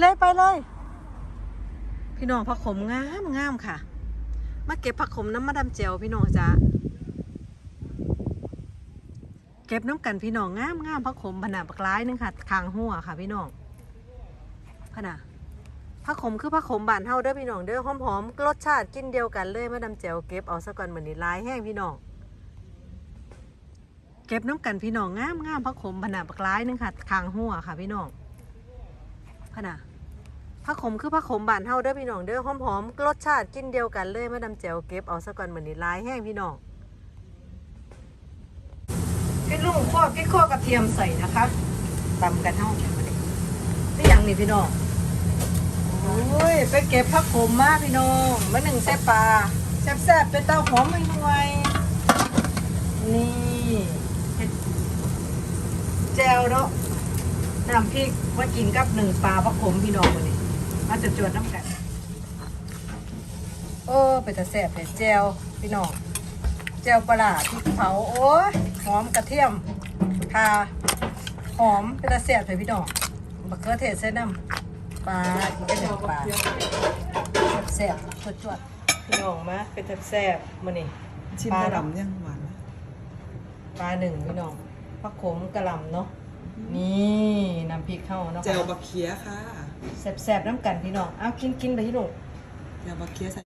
เลยไปเลย พี่น้องผักขมงามงามค่ะ มาเก็บผักขมน้ำมาดำเจียวพี่น้องจ้าเก็บน้ำกันพี่น้องงามงามผักขมขนาดบักร้ายนึงค่ะคางหัวค่ะ พี่น้องขนาผักขมคือผักขมบานเฮาเด้อพี่น้องเด้อหอมๆรสชาติกินเดียวกันเลยมาดำเจียวเก็บเอาซะก่อนเหมือนนี่ลายแห้งพี่น้องเก็บน้ำกันพี่น้องงามงามผักขมขนาดบักร้ายนึงค่ะคางหัวค่ะ พี่น้อง ขนาดผักขมคือผักขมบานเฮาเด้อพี่น้องเด้อหอมๆรสชาติกินเดียวกันเลยมาดำเจียวเก็บเอาซะก่อนเหมือนนี่ลายแห้งพี่น้องพี่ลุงข้อพี่ข้อกระเทียมใส่นะคะตำกันเท่านี่ยังนี่พี่น้องโอ้ยไปเก็บผักขมมาพี่น้องมาหนึ่งแซ่บปลาแซ่บๆเป็นเต้าหอมไม่ห่วยนี่เห็ดแจวเนาะ น้ำพริกมากินกับหนึ่งปลาพะขมพี่น้องวันนี้มาจดจวดๆน้ำกันโอ้เป็นตะแสบเลยแจวพี่น้องแจวปลาร้าพริกเผาโอ้ยหอมกระเทียมทาหอมเป็นตะแสบเลยพี่น้องบักเขือเทศใส่น้ำปลาที่เป็นหนึ่งปลาแสบๆจดจวดๆพี่น้องมาเป็นแสบๆมื้อนี้ชิมปลากระดำดำยังหวานนะปลาหนึ่งพี่น้องผักขมกระหล่ำเนาะ นี่น้ำพริกเข้าเนาะแจวบักเคียค่ะแสบๆน้ำกันพี่น้องเอากินกินไปพี่หนุ่มแจวบักเคียใส่